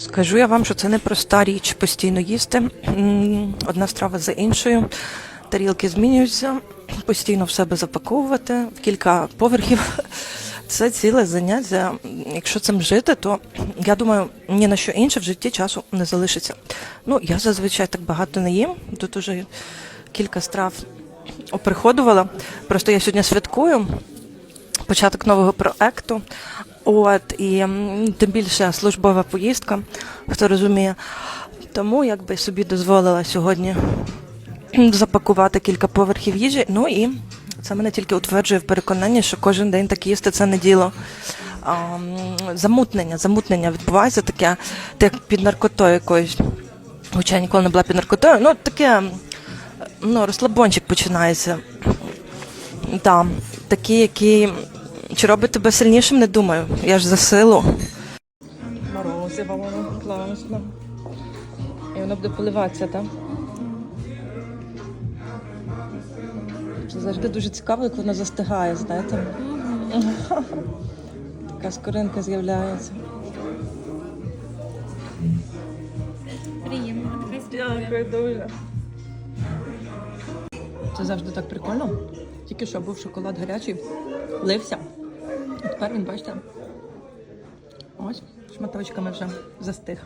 Скажу я вам, що це не проста річ постійно їсти. Одна страва за іншою. Тарілки змінюються, постійно в себе запаковувати в кілька поверхів. Це ціле заняття. Якщо цим жити, то я думаю, ні на що інше в житті часу не залишиться. Ну, я зазвичай так багато не їм. Тут уже кілька страв оприходувала. Просто я сьогодні святкую початок нового проекту. От і тим більше службова поїздка, хто розуміє. Тому якби собі дозволила сьогодні запакувати кілька поверхів їжі. Ну і це мене тільки утверджує в переконанні, що кожен день так їсти це не діло. А, замутнення, замутнення відбувається таке, як під наркотою якоюсь. Хоча я ніколи не була під наркотою. Ну, таке ну, розслабончик починається. Так, такий, який чи робить тебе сильнішим, не думаю. Я ж за силу. Морозиво, воно класно. І воно буде поливатися, так? Це завжди дуже цікаво, як воно застигає, знаєте. Така скоринка з'являється. Приємно, Дякую дуже. Це завжди так прикольно. Тільки що був шоколад гарячий, лився. Тепер він, бачите, ось шматочками вже застиг.